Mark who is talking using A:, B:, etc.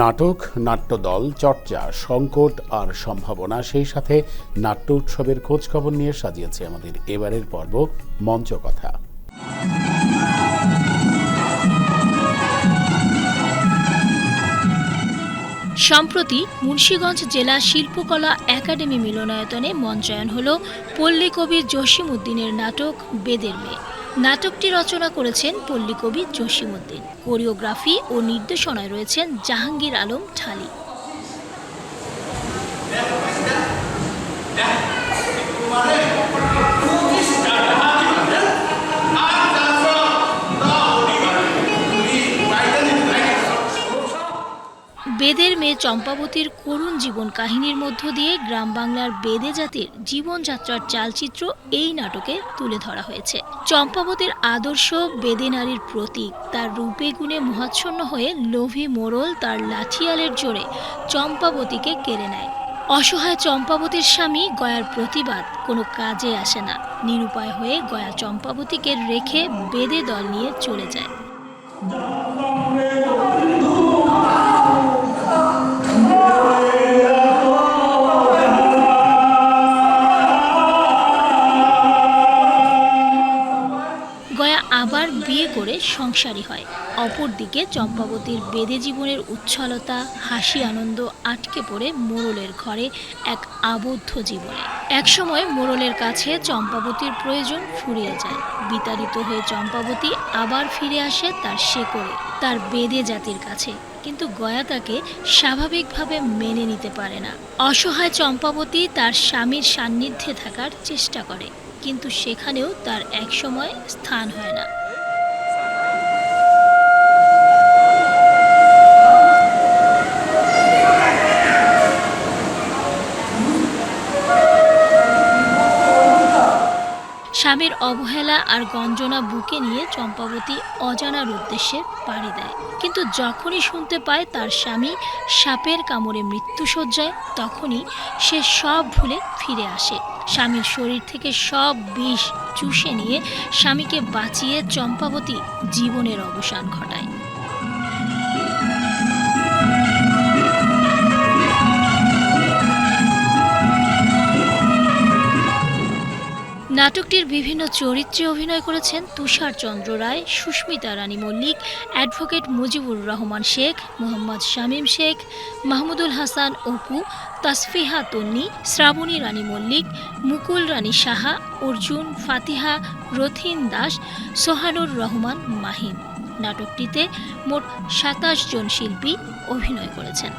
A: নাটক, নাট্যদল, চর্চা, সংকট আর সম্ভাবনা, সেই সাথে নাট্য উৎসবের খোঁজখবর নিয়ে সাজিয়েছে আমাদের এবারের পর্ব মঞ্চ কথা
B: সম্প্রতি মুন্সীগঞ্জ জেলা শিল্পকলা একাডেমি মিলনায়তনে মঞ্চায়ন হল পল্লী কবি জসিমউদ্দিনের নাটক বেদের মেয়ে নাটকটি রচনা করেছেন পল্লী কবি জসিমউদ্দিন কোরিওগ্রাফি ও নির্দেশনায় রয়েছেন জাহাঙ্গীর আলম ঠালি বেদের মেয়ে চম্পাবতীর করুণ জীবন কাহিনীর মধ্য দিয়ে গ্রাম বাংলার বেদে জাতির জীবনযাত্রার চালচিত্র এই নাটকে তুলে ধরা হয়েছে। চম্পাবতীর আদর্শ বেদে নারীর প্রতীক, তার রূপে গুণে মহাচ্ছন্ন হয়ে লোভী মোড়ল তার লাঠিয়ালের জোরে চম্পাবতীকে কেড়ে নেয়। অসহায় চম্পাবতীর স্বামী গয়ার প্রতিবাদ, কোনো কাজে আসে না। নিরুপায় হয়ে গয়া চম্পাবতীকে রেখে বেদে দল নিয়ে চলে যায়। গয়া আবার বিয়ে করে সংসারী হয়। অপরদিকে চম্পাবতীর বেদে জীবনের উচ্ছলতা, হাসি, আনন্দ আটকে পড়ে মোড়লের ঘরে এক আবদ্ধ জীবনে। একসময় মোড়লের কাছে চম্পাবতীর প্রয়োজন ফুরিয়ে যায়। বিতাড়িত হয়ে চম্পাবতী আবার ফিরে আসে তার শেকড়ে, তার বেদে জাতির কাছে। কিন্তু গয়া তাকে স্বাভাবিকভাবে মেনে নিতে পারে না। অসহায় চম্পাবতী তার স্বামীর সান্নিধ্যে থাকার চেষ্টা করে। কিন্তু সেখানেও তার একসময় স্থান হয় না। স্বামীর অবহেলা আর গঞ্জনা বুকে নিয়ে চম্পাবতী অজানার উদ্দেশ্যে পাড়ি দেয়। কিন্তু যখনই শুনতে পায় তার স্বামী সাপের কামড়ে মৃত্যুসজ্জায় তখনই সে সব ভুলে ফিরে আসে। স্বামীর শরীর থেকে সব বিষ চুষে নিয়ে স্বামীকে বাঁচিয়ে চম্পাবতী জীবনের অবসান ঘটায়। নাটকটির বিভিন্ন চরিত্রে অভিনয় করেছেন তুষার চন্দ্র রায়, সুস্মিতা রানী মল্লিক, অ্যাডভোকেট মুজিবুর রহমান শেখ, মোহাম্মদ শামীম শেখ, মাহমুদুল হাসান অপু, তাসফিহা তন্নি, শ্রাবণী রানী মল্লিক, মুকুল রানী সাহা, অর্জুন, ফাতিহা, রথিন দাস, সোহানুর রহমান মাহিম। নাটকটিতে মোট সাতাশ জন শিল্পী অভিনয় করেছেন।